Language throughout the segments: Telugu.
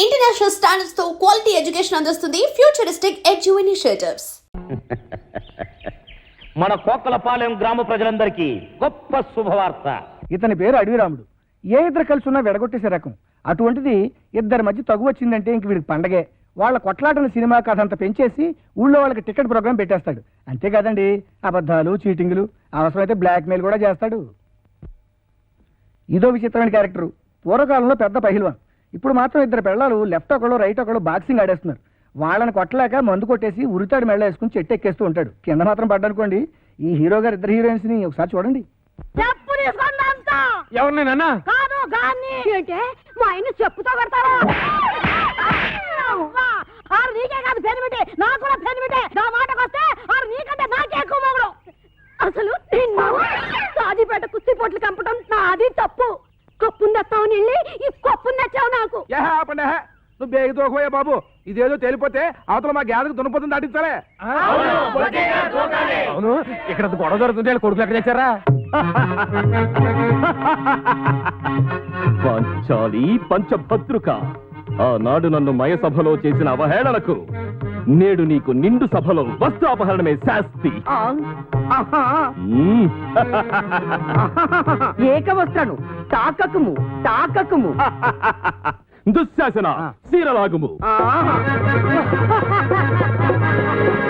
ఇంటర్నేషనల్ స్టాండర్డ్స్తో క్వాలిటీ ఎడ్యుకేషన్ అందిస్తుంది. ఫ్యూచరిస్టిక్ ఎడ్యు ఇనిషియేటివ్స్ మన కోకలపాలెం గ్రామ ప్రజలందరికీ గొప్ప శుభవార్త. ఇతని పేరు అడవిరాముడు. ఏ ఇద్దరు కలిసి ఉన్నా వెడగొట్టేసే రకం. అటువంటిది ఇద్దరి మధ్య తగు వచ్చిందంటే ఇంక వీడికి పండగే. వాళ్ళ కొట్లాటల సినిమా కథ అంతా పెంచేసి ఊళ్ళో వాళ్ళకి టికెట్ ప్రోగ్రామ్ పెట్టేస్తాడు. అంతేకాదండి అబద్ధాలు చీటింగులు అవసరమైతే బ్లాక్ మెయిల్ కూడా చేస్తాడు. ఇదో విచిత్రమైన క్యారెక్టర్. పూర్వకాలంలో పెద్ద పహిల్వాన్. ఇప్పుడు మాత్రం ఇద్దరు పిల్లలు లెఫ్ట్ ఒకళ్ళు రైట్ ఒకళ్ళు బాక్సింగ్ ఆడేస్తున్నారు. వాళ్ళని కొట్టలేక మందు కొట్టేసి ఉరితాడు మెళ్ళ వేసుకుని చెట్టు ఎక్కేస్తూ ఉంటాడు. కింద మాత్రం పడ్డనుకోండి. ఈ హీరో గారు ఇద్దరు హీరోయిన్స్ని ఒకసారి చూడండి. ఎవరినైనా మా ఆయన చెప్పుతో కడతారా అవ్వా, ఆరు నీకే కాదు పెనిమిటి నాకు కూడా పెనిమిటే నా మాటకు వస్తే ఆరు నీకంటే నాకే ఎక్కువ మొగుడు. అసలు నిన్ను సాదిపేట కుస్తీ పొట్లు కంపటం నాది తప్పు. ఈ నువ్వు బేగి తోకపోయా బాబు. ఇదేదో తేలిపోతే అవతల మా గ్యాదకు దున్నపోతుంది దాటించాలే అవును ఇక్కడ గొడవ జరుగుతుంటే కొడుకులు ఎక్కడ తెచ్చారా? పాంచాలి పంచభద్రుక. ఆనాడు నన్ను మయసభలో చేసిన అవహేళనకు నేడు నీకు నిండు సభలో వస్త్రాపహరణమే శాస్తి. మ్మ్. ఏకవస్త్రను తాకకుము తాకకుము. దుశ్శాసన శీలలాగుము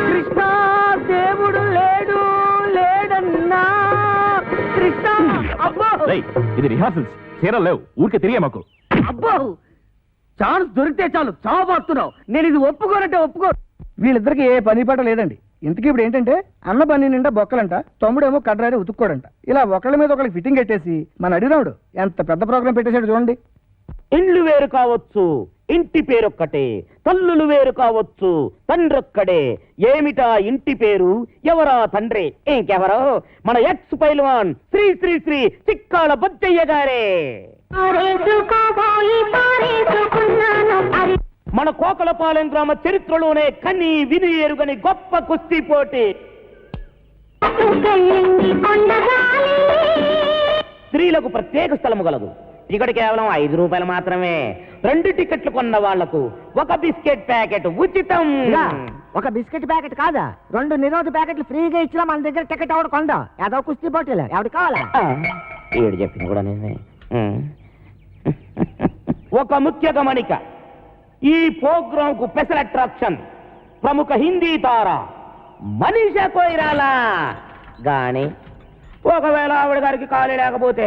కృష్ణ దేవుడు లేడు లేడన్నా. కృష్ణ అబ్బో. రేయ్, ఇది రిహార్సల్స్. చీరలు లేవు. ఊరికే తిరిగే మాకు. అబ్బో. ఛాన్స్ దొరికితే చాలు. చావబోతున్నావు నేను ఇది ఒప్పుకోనంటే ఒప్పుకో. వీళ్ళిద్దరికి ఏ పని పాట లేదండి. ఇంతకీ ఇప్పుడు ఏంటంటే అన్న పని నిండా బొక్కలంట తమ్ముడేమో కడ్రారి ఉతుక్కోడంట. ఇలా ఒకళ్ళ మీద ఒకళ్ళకి ఫిట్టింగ్ పెట్టేసి మన అడిరాముడు ఎంత పెద్ద ప్రోగ్రామ్ పెట్టేశాడు చూడండి. ఇండ్లు వేరు కావచ్చు ఇంటి పేరొక్కటే. తల్లులు వేరు కావచ్చు తండ్రొక్కడే. ఏమిటా ఇంటి పేరు? ఎవరా తండ్రి? ఇంకెవరో? మన ఎక్స్ పైల్వాన్ శ్రీ శ్రీ శ్రీ చిక్కాల బొజ్జయ్య గారే. మన కోకలపాలెం గ్రామ చరిత్రలోనే కని విని ఎరుగని గొప్ప కుస్తీ పోటీ. స్త్రీలకు ప్రత్యేక స్థలము గలదు. టికెట్ కేవలం ఐదు రూపాయలు మాత్రమే. రెండు టికెట్లు కొన్న వాళ్ళకు ఒక బిస్కెట్ ప్యాకెట్ ఉచితం. ఒక బిస్కెట్ ప్యాకెట్ కాదా? రెండు నిరోధ ప్యాకెట్లు ఫ్రీగా ఇచ్చినా మన దగ్గర టికెట్ ఎవడు కొండ ఏదో కుస్తీ పోటీలు ఎవడు కావాలా? ఏడు చెప్పింది కూడా నిజమే. ఒక ముఖ్య గమనిక. ఈ ప్రోగ్రామ్కు స్పెషల్ అట్రాక్షన్. ప్రముఖ హిందీ తార మనీషా కోయిరాలా. గాని ఒకవేళ ఆవిడ గారికి ఖాళీ లేకపోతే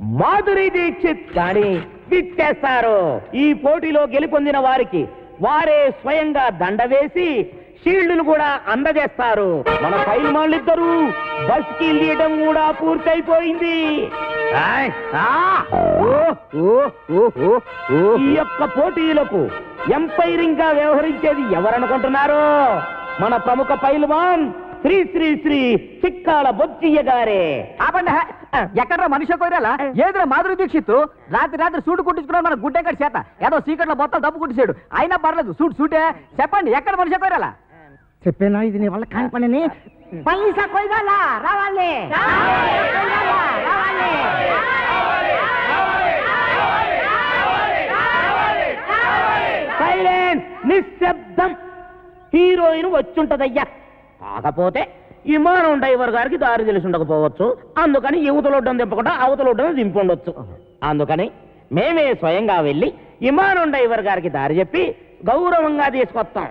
మాధురి దీక్షిత్ గాని విచ్చేస్తారు. ఈ పోటీలో గెలుపొందిన వారికి వారే స్వయంగా దండ వేసి షీల్డ్లు కూడా అందజేస్తారు. మన పైల్మాన్లిద్దరూ బస్కి తీయడం కూడా పూర్తయిపోయింది. ఈ యొక్క పోటీలకు ఎంపైరింగ్గా వ్యవహరించేది ఎవరనుకుంటున్నారు? మన ప్రముఖ పైల్వాన్ శ్రీ శ్రీ శ్రీ చిక్కాల బొజ్జియ్య గారే. ఆపండి ఎక్కడ మనిషి కోరాలా? ఏదో మాధురి దీక్షిత్ రాత్రి రాత్రి సూటు కుట్టించుకున్నాడు మన గుడ్డెక్కడి చేత. ఏదో సీకట్లో మొత్తం డబ్బు కుట్టించాడు. అయినా పర్లేదు సూట్ సూటే. చెప్పండి ఎక్కడ మనిషి కోరాలా? చెప్పేనా ఇది నీ వల్ల కాని పనిని? పైసా కొయ్యాలా? రావాలి. రావాలి సైలెన్స్ నిశ్శబ్దం. హీరోయిన్ వచ్చుంటదయ్యా. కాకపోతే విమానం డ్రైవర్ గారికి దారి తెలిసి ఉండకపోవచ్చు. అందుకని యువతలొడ్డం దింపకుండా అవతలొడ్డం దింపుండొచ్చు. అందుకని మేమే స్వయంగా వెళ్ళి విమానం డ్రైవర్ గారికి దారి చెప్పి గౌరవంగా తీసుకొస్తాం.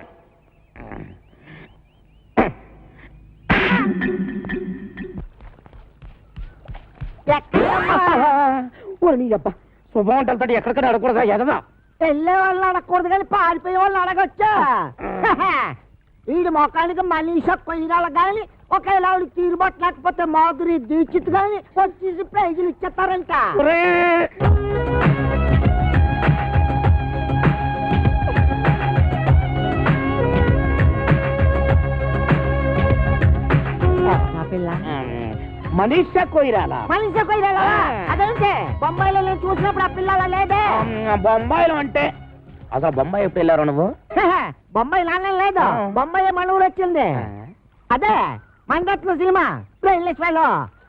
శుభం ఎక్కడికైనా అడగకూడదా ఎదదా వెళ్ళే వాళ్ళు అడగకూడదు కానీ పారిపోయే వాళ్ళు అడగొచ్చా వీడి మొఖానికి మనీష కొయ్యాల కానీ ఒకవేళ ఆవిడ తీరుబట్టలేకపోతే మాధురి దీక్షిత్ కానీ వచ్చేసి ప్రైజులు ఇచ్చేస్తారంట. నా పిల్ల. మనీషా కొయిరాలా? మనిషి కొయ్యాల అదేంటే? బొంబాయిలో నేను చూసినప్పుడు ఆ పిల్లల లేదే? బొంబాయిలో అంటే అసలు బొంబాయి ఎప్పుడు వెళ్ళారు నువ్వు బొంబాయి నాన్న లేదు. బొంబాయి మన ఊరు వచ్చింది. అదే మండట్లో సినిమా. ఇంగ్లీష్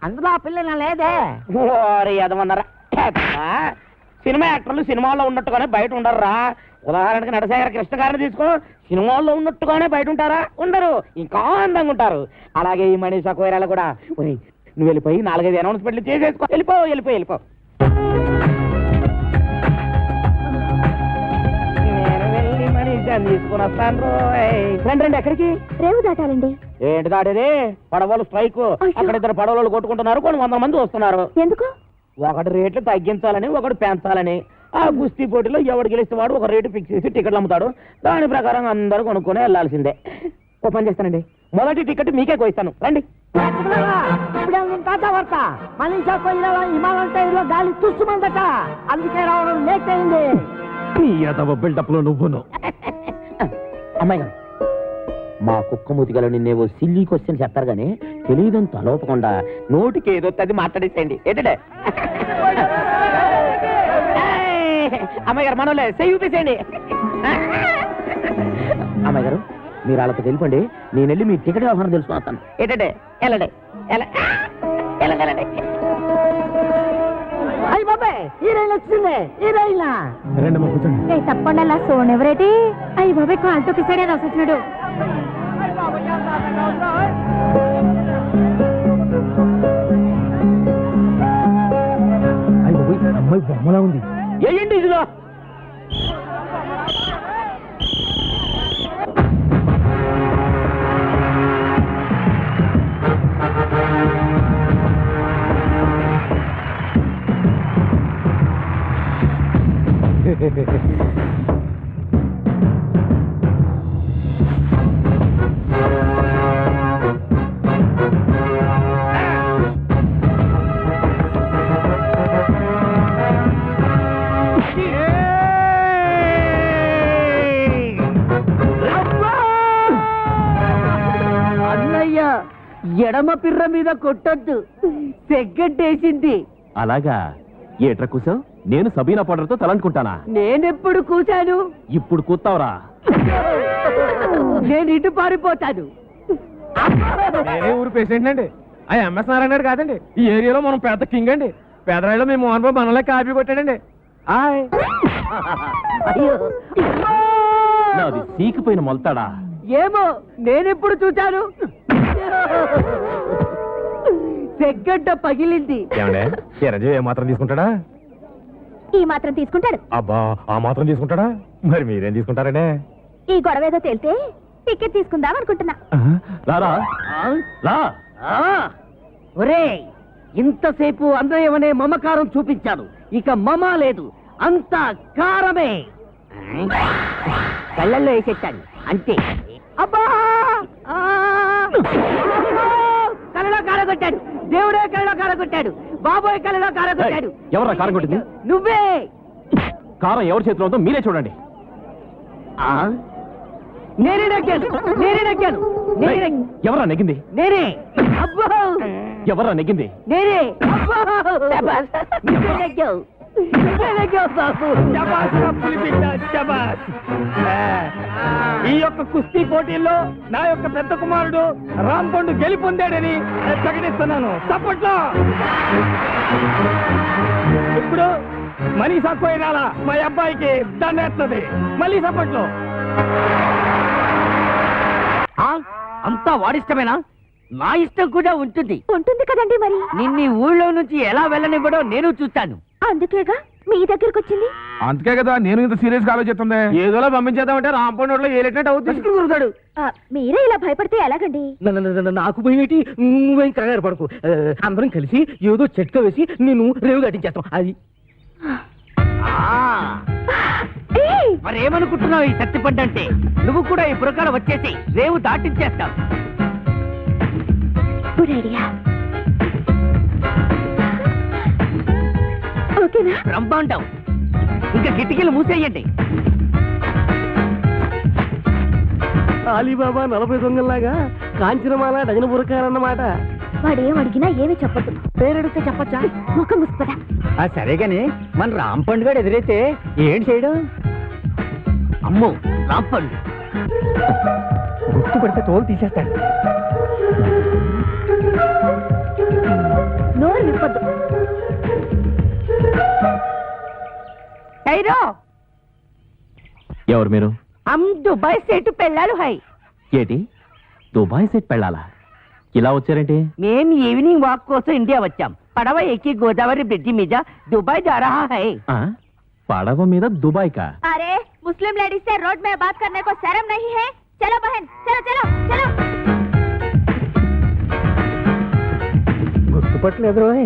అందులో ఆ లేదే. ఓరి అదమన్నారా సినిమా యాక్టర్లు సినిమాల్లో ఉన్నట్టుగానే బయట ఉండరురా. ఉదాహరణకి నటశేఖర కృష్ణ గారిని తీసుకో. సినిమాల్లో ఉన్నట్టుగానే బయట ఉంటారా? ఉండరు. ఇంకా అందంగా ఉంటారు. అలాగే ఈ మనీషా కోయరాలు కూడా. నువ్వు వెళ్ళిపోయి నాలుగైదు అనౌన్స్మెంట్లు చేసేసుకో. వెళ్ళిపో వెళ్ళిపో వెళ్ళిపో. వెళ్ళి మనీషాని తీసుకుని వస్తాను రోయ్. రండి రండి ఎక్కడికి? రేవు దాటాలండి. ఏంటి దాడేది పడవలు స్ట్రైక్. అక్కడ ఇద్దరు పడవలు కొట్టుకుంటున్నారు కొన్ని వందల మంది వస్తున్నారు. ఎందుకు? ఒకటి రేట్లు తగ్గించాలని ఒకటి పెంచాలని. ఆ కుస్తీ పోటీలో ఎవడు గెలిస్తే వాడు ఒక రేటు ఫిక్స్ చేసి టికెట్లు అమ్ముతాడు. దాని ప్రకారం అందరూ కొనుక్కొని వెళ్ళాల్సిందే. ఓ పని చేస్తానండి. మొదటి టికెట్ మీకే కోయిస్తాను. రండి. ఇప్పుడే తాజా వార్త? మనీషా హిమాలయం టైర్లో గాలి తుస్సుమందట అందుకే రావడం లేట్ అయింది. నీ ఎదవ బిల్డప్లో నువ్వును. అమ్మాయి గారు మా కుక్క మూతిగల నిన్నేవో సిల్లీ క్వశ్చన్ చెప్తారు కానీ తెలియదని తలోపకుండా నోటికి ఏదో అది మాట్లాడేసేయండి. ఏంటంటే అమ్మాయి గారు మనోలే చెయ్యి చూపించేయండి అమ్మాయి గారు మీరు వాళ్ళతో వెళ్ళిపోండి. నేను వెళ్ళి మీ టికెట్ వ్యవహారం తెలుసుకున్నాను ఏంటంటే వెళ్ళండి వెళ్ళ- వెళ్ళండి వెళ్ళండి అయ్యి బాబాయ్ హీరోయిన్ వచ్చింది హీరోయిన్ రెండమ్మ కూర్చోండి. ఏ తప్పకుండా అలా సోన్ ఎవరైతే అయ్యి బాబాయ్ కాలుతో కిసాడే వచ్చినాడు అమ్మాయి బొమ్మలా ఉంది. ఏంటి ఇదిగో. మీద కొట్టొద్దు. సెగ్గట్టేసింది. అలాగా? ఏట్రా కూసావు? నేను సబీనా పౌడర్తో తలంటుకుంటానా? నేనెప్పుడు కూశాను ఇప్పుడు కూతావురా నేను ఇటు పారిపోతాను. నేనే ఊరు పేషెంట్ అండి. ఆ ఎంఎస్ నారాయణ గారు కాదండి. ఈ ఏరియాలో మనం పెద్ద కింగ్ అండి. పేదరాయిలో మీ మోహన్ బాబు మనలే కాపీ కొట్టాడండి. ఆయ్. అయ్యో. నాది సీకిపోయిన మొలతాడా? ఏమో నేనెప్పుడు చూశాను? సెగ్గడ్డ పగిలింది. చిరంజీవి ఏ మాత్రం తీసుకుంటాడా? ఈ మాత్రం తీసుకుంటాడు. అబ్బా ఆ మాత్రం తీసుకుంటాడా? మరి మీరేం తీసుకుంటారండి ఈ గొడవ ఏదో తేలితే టికెట్ తీసుకుందాం అనుకుంటున్నా. రారా? రా. ఒరే ఇంతసేపు అన్నయ్యమనే మమకారం చూపించాడు ఇక మమ లేదు. అంత కారమే. కళ్ళల్లో వేసేటాడు అంతే. అబ్బా! ఆ! కళ్ళలో కారగొట్టాడు దేవుడే కళ్ళలో కారగొట్టాడు. బాబోయ్ కళ్ళలో కారగొట్టాడు. ఏయ్, ఎవర్రా కారం కొట్టింది? నువ్వే. కారం ఎవరి చేతిలో ఉందో మీరే చూడండి. ఆ? నేనే నగ్గాను నేనే నగ్గాను నేనే ఏయ్, నగ్గాను. ఎవర్రా నెగ్గింది? నేనే. అబ్బో. ఎవర్రా నెగ్గింది? నేనే. అబ్బో. నువ్వే ఈ యొక్క కుస్తీ పోటీల్లో నా యొక్క పెద్ద కుమారుడు రాంపండు గెలిపొందాడని ప్రకటిస్తున్నాను. చప్పట్లో! ఇప్పుడు మనీషా కోయిరాల మా అబ్బాయికి దండేస్తుంది మళ్ళీ చప్పట్లో! ఆ? అంతా వాడిష్టమేనా? నా ఇష్టం కూడా ఉంటుంది. ఉంటుంది కదండి మరి. నిన్ని ఊళ్ళో నుంచి ఎలా వెళ్ళనివ్వడో నేను చూస్తాను. అందుకేగా మీ దగ్గరకు వచ్చింది అందుకే కదా నేను ఇంత సీరియస్గా ఆలోచిస్తుంది ఏదోలా పంపించేద్దామంటే రాంపండు ఏలేటట్టు అవుతుంది కురుతాడు ఆ, మీరే ఇలా భయపడితే ఎలాగండి? నాకు భయమేటి నువ్వేం కంగారు పడకు. అందరం కలిసి ఏదో చెట్క వేసి నేను రేవు దాటించేస్తాం అది! మరేమనుకుంటున్నావు ఈ సత్తిపడ్డంటే? నువ్వు కూడా ఈ పురకాల వచ్చేసి రేవు దాటించేస్తావు. Good idea. ఓకేనా బ్రహ్మాండం ఇంకా కిటికీలు మూసేయండి. అలీబాబా నలభై దొంగల్లాగా కాంచనమాల డజన పురకాలన్నమాట వాడు ఏం అడిగినా ఏమీ చెప్పొద్దు. పేరెడితే చెప్పచ్చా? ముఖం ముసుపదా సరే గాని మన రాంపండు గారు ఎదురైతే ఏం చేయడం? అమ్మో రాంపండు గుర్తుపడితే తోలు తీసేస్తాడు. నోరు విప్పొద్దు. కైరో ఎవరు మీరు హమ్ దుబాయ్ సెట్ పెళ్ళాలు హై ఏటి దుబాయ్ సెట్ పెళ్ళాలా ఇలా వచ్చారేంటి మేం ఈవినింగ్ వాక్ కోసం ఇండియా వచ్చాం పడవ ఎక్కి గోదావరి బ్రిడ్జి మీద దుబాయ్ जा रहा है ఆ? పడవ మీద దుబాయ్ కా अरे मुस्लिम लेडीज से रोड में बात करने को शर्म नहीं है चलो बहन चलो चलो चलो గుర్తుపట్టలేదు రోయ్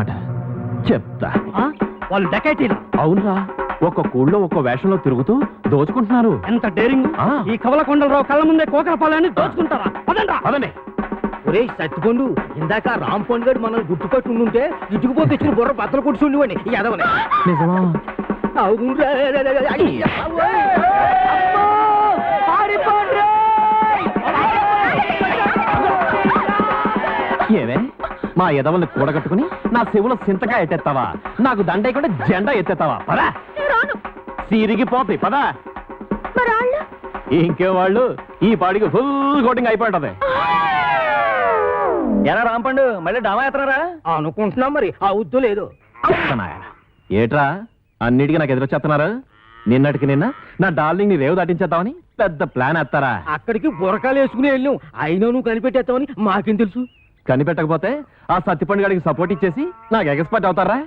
ఎదవలన్నమాట చెప్తా వాళ్ళు డకైటీలు అవునరా ఒక్క కూళ్ళో ఒక్క వేషంలో తిరుగుతూ దోచుకుంటున్నారు ఎంత డేరింగ్. ఈ కవలకొండలరావు కళ్ళ ముందే కోకరపాలని దోచుకుంటారా పదండ్రా పదండి ఒరే సత్తిపండు ఇందాక రామ్ పండు గడు మనల్ని గుర్తుపట్టి ఉండుంటే ఇటుకుపోతే ఇచ్చిన బుర్ర బద్దలు కొట్టి ఎదవని నిజమా అవునురా. మా ఎదవల్ని కూడగట్టుకుని నా శివుల సింతగా ఎత్తేస్తావా నాకు దండేయకుండా జెండా ఎత్తేస్తావా పదా. సిరిగి పోతి పదా. ఇంకే వాళ్ళు? ఈ పాడికి ఫుల్ కోటింగ్ అయిపోయింటది. ఎరా రాంపండు? మళ్ళీ డామా ఎత్తనారా? అనుకుంటున్నాం మరి. ఆ ఉద్దు లేదు. ఏట్రా? అన్నిటికీ నాకు ఎదురొచ్చేస్తున్నారు? నిన్నటికి నిన్న నా డార్లింగ్ని రేవు దాటించేద్దామని పెద్ద ప్లాన్ ఎత్తారా? అక్కడికి బురకాలు వేసుకుని వెళ్ళాం అయినా నువ్వు కనిపెట్టేస్తావని మాకేం తెలుసు? కనిపెట్టకపోతే ఆ సత్తిపండు గారికి సపోర్ట్ ఇచ్చేసి నాకు ఎక్స్పర్ట్ అవుతారా?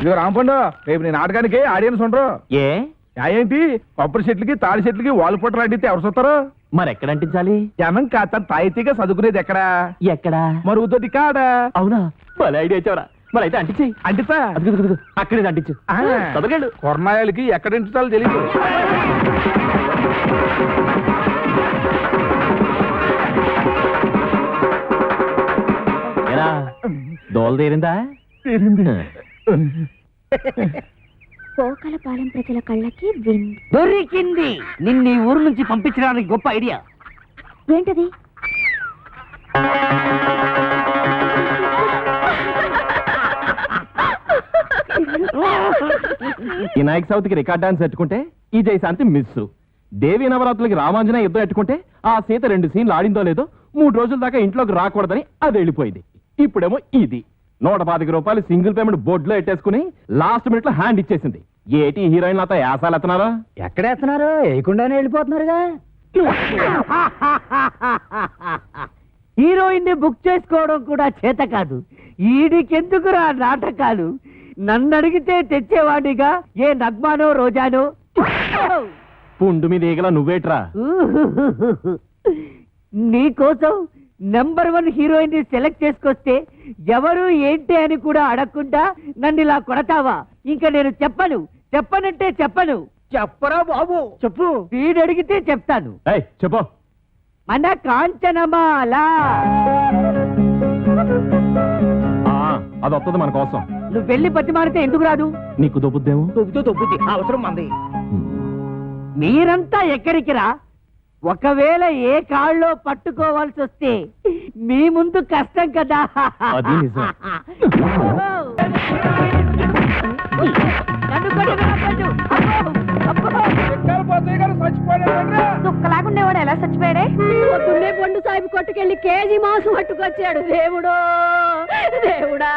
ఇదిగో రాంపండు రేపు నీ నాటకానికి ఆడియన్స్ ఉండరు. ఏ? ఏంటి? కొబ్బరి చెట్లకి తాడి చెట్లకి వాల్ పొట్టలు అడిగితే ఎవరు చూస్తారు? మరి ఎక్కడ అంటించాలి జనం కాస్త తాయితీగా చదువుకునేది ఎక్కడా? ఎక్కడా? మరుగుతోటి కాడా. అవునా? భలే ఐడియా ఇచ్చావరా. మరి అయితే అదిగో, అదిగో. అక్కడే అంటించు. ఆ. చదవగలడు కొరనాయాలకి ఎక్కడ ఇంటాలో తెలియదు దోల తీరిందా? పోకలపాలెం ప్రజల కళ్ళకి దొరికింది. నిన్ను ఈ ఊరు నుంచి పంపించడానికి గొప్ప ఐడియా. ఏంటది? వినాయక చవితికి రికార్డ్ డాన్స్ పెట్టుకుంటే ఈ జయశాంతి మిస్ దేవి నవరాత్రులకి రామాంజన యుద్ధం ఎట్టుకుంటే ఆ సీత రెండు సీన్లు ఆడిందో లేదో మూడు రోజుల దాకా ఇంట్లోకి రాకూడదని అది వెళ్ళిపోయింది. ఇప్పుడేమో ఇది. నూట పాతిక రూపాయలు సింగిల్ పేమెంట్ బోర్డులో ఎట్టేసుకుని లాస్ట్ మినిట్లో హ్యాండ్ ఇచ్చేసింది. ఏటి హీరోయిన్ అత యాసాలు ఎత్తనారా ఎక్కడ ఎత్తనారు వేయకుండానే వెళ్ళిపోతున్నారుగా. హీరోయిన్ని బుక్ చేసుకోవడం కూడా చేత కాదు. ఈడికెందుకురా నాటకాలు? నన్ను అడిగితే తెచ్చేవాడిగా? ఏ నగ్మానో రోజానో? పుండు మీద ఈగల నువ్వేట్రా? నీకోసం నెంబర్ వన్ హీరోయిన్ని సెలెక్ట్ చేసుకొస్తే ఎవరు ఏంటి అని కూడా అడగకుండా నన్ను ఇలా కొడతావా? ఇంకా నేను చెప్పను. చెప్పనంటే చెప్పను. చెప్పరా బాబు. చెప్పు. వీడు అడిగితే చెప్తాను. ఏయ్ చెప్పు. మన కాంచనమాల. ఆ, అది వస్తుంది మన కోసం. నువ్వు వెళ్ళి బతిమారితే ఎందుకు రాదు? నీకు దొబ్బుద్దేమో? దొబ్బుతూ దొబ్బుద్ది. అవసరం మంది. మీరంతా ఎక్కడికి రా? ఒకవేళ ఏ కాళ్ళలో పట్టుకోవాల్సి వస్తే మీ ముందు కష్టం కదా. అది నిజం. నన్ను కొట్టకు, నన్ను. అబ్బో, అబ్బో. దుక్కలాగుండేవాడు ఎలా చచ్చిపోయాడే? పొద్దున్నే పండు సాహిబ్ కొట్టుకెళ్ళి కేజీ మాంసం పట్టుకొచ్చాడు. దేవుడు దేవుడా.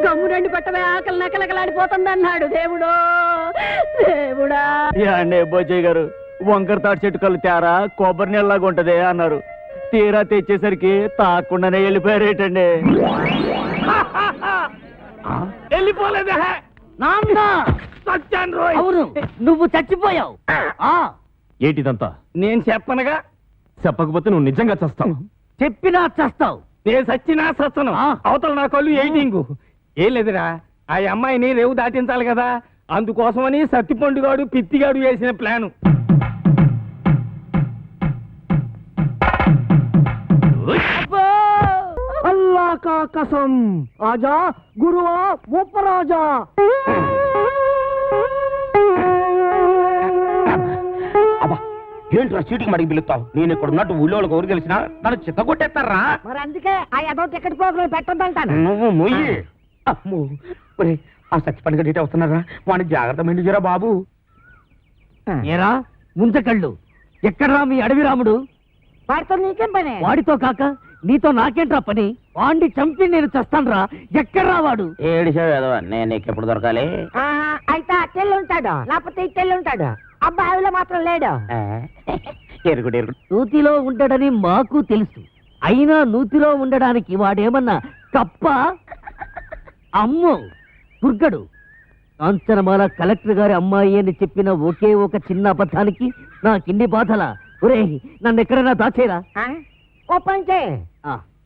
గమ్ము రెండు పట్టమే ఆకలి నకలకలాడిపోతుంది అన్నాడు దేవుడు దేవుడా. అండి బోజయ్య గారు? వంకర తాటి చెట్టు కళ్ళు తేరా కొబ్బరి నీళ్ళలాగా ఉంటది అన్నారు. తీరా తెచ్చేసరికి తాకుండానే వెళ్ళిపోయారేటండి. వెళ్ళిపోలేదే. నాన్న! సత్యాన్ రోయ్. అవును నువ్వు చచ్చిపోయావు. ఆ. ఏటిదంతా? నేను చెప్పనగా? చెప్పకపోతే నువ్వు నిజంగా చస్తావు. చెప్పినా చస్తావు. నేను సచ్చినా సచ్చను ఆ. అవతల నా కళ్ళు ఎయిటింగ్. ఏం లేదురా ఆ అమ్మాయిని రేవు దాటించాలి కదా. అందుకోసమని సత్తిపండుగాడు పిత్తిగాడు వేసిన ప్లాను. కసం ఆజా గురువా ఉపరాజా. ఏంట్రా చీటికి మడికి పిలుస్తావు? నేను ఇక్కడ ఉన్నట్టు ఊళ్ళో వాళ్ళకి ఊరు తెలిసినా నన్ను చిత్త కొట్టేస్తారా మరి అందుకే ఆ ఏదో టికెట్ ప్రోగ్రామ్ పెట్టొద్దంటాను. నువ్వు మొయ్యి. అమ్మో ఒరే ఆ సచ్చిపని గడిటే వస్తున్నారా? వాడిని జాగ్రత్త మెండుజరా బాబు. ఏరా ముంచకళ్ళు. ఎక్కడ్రా మీ అడవి రాముడు? వాడితో నీకేం పని? వాడితో కాక నీతో నాకేంట్రా పని? వాడిని చంపి నేను చస్తానురా. ఎక్కడ్రా వాడు? ఏడిసావు ఏదో నేను నీకు ఎప్పుడు దొరకాలి అయితే అట్టెళ్ళు ఉంటాడు? లేకపోతే ఇట్టెళ్ళు ఉంటాడు? అబ్బాయిలో మాత్రం లేడు? ఆ, ఎరుగుడు ఎరుగుడు నూతిలో ఉండడని మాకు తెలుసు. అయినా నూతిలో ఉండడానికి వాడేమన్నా కప్ప? అమ్మో దుర్గడు. కాంచనమాల కలెక్టర్ గారి అమ్మాయి అని చెప్పిన ఒకే ఒక చిన్న అబద్ధానికి నాకిన్ని బాధల. ఒరే నన్ను ఎక్కడైనా దాచేరా ఓ పని.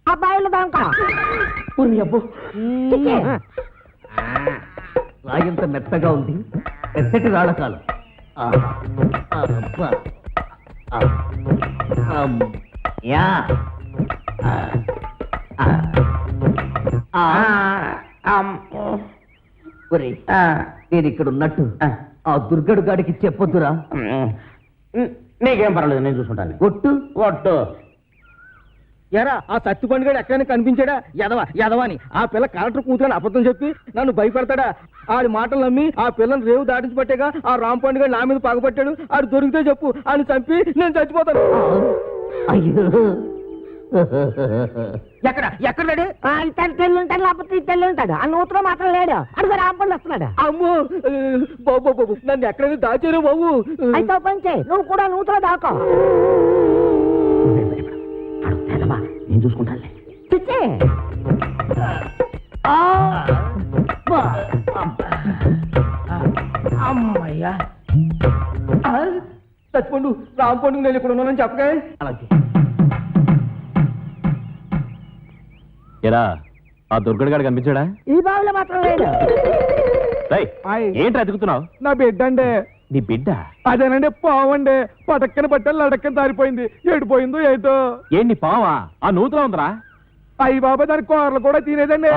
అబ్బాయిలు దాంకా? రాయంత మెత్తగా ఉంది. మెత్తటి రాళ్ళకాలు. యా. నేను ఇక్కడ ఉన్నట్టు ఆ. దుర్గడు గాడికి చెప్పొద్దురా. నీకేం పర్వాలేదు నేను చూసుకుంటాను ఒట్టు? ఒట్టు. ఎరా ఆ సత్తి పండుగ ఎక్కడైనా కనిపించాడా? ఎదవ ఎదవని ఆ పిల్ల కలెక్టర్ కూతురని అబద్ధం చెప్పి నన్ను భయపెడతాడా? ఆడి మాటలు నమ్మి ఆ పిల్లని రేవు దాటించి పట్టేగా ఆ రామ్ పండుగ నా మీద పగబట్టాడు ఆడు దొరికితే చెప్పు ఆడిని చంపి నేను చచ్చిపోతాను. అయ్యో. ఎక్కడ? ఎక్కడ లేడు ఇతను తెల్లు ఉంటాడు లేకపోతే ఇతను ఉంటాడు. ఆ నూతులో మాత్రం లేడు. అడుగు రాంపండి వస్తున్నాడు. అమ్మో బాబు బాబు నన్ను ఎక్కడైనా దాచారు బాబు. అయితే ఓ పని చేయి. నువ్వు కూడా నూతులో దాకో. నేను చూసుకుంటానులే. పిచ్చి! అమ్మయ్యా! చచ్చిపోండు రామ్ పండుగ నేను ఇక్కడ ఉన్నానని చెప్పగా అలాగే. ఎరా ఆ దుర్గడు కనిపించాడా? ఈ బావిలో మాత్రం లేడు రేయ్, ఆయ్. ఏంట్రా ఎదుగుతున్నావు? నా బిడ్డ అండి నీ బిడ్డ? అదేనండి పావండి. పటక్కన పట్టాలి లడక్కన దారిపోయింది ఎడిపోయిందో ఏటో ఏంటి పావా? ఆ నూతులో ఉందరా. అయ్యి బాబా దాని కూరలు కూడా తినేదండి.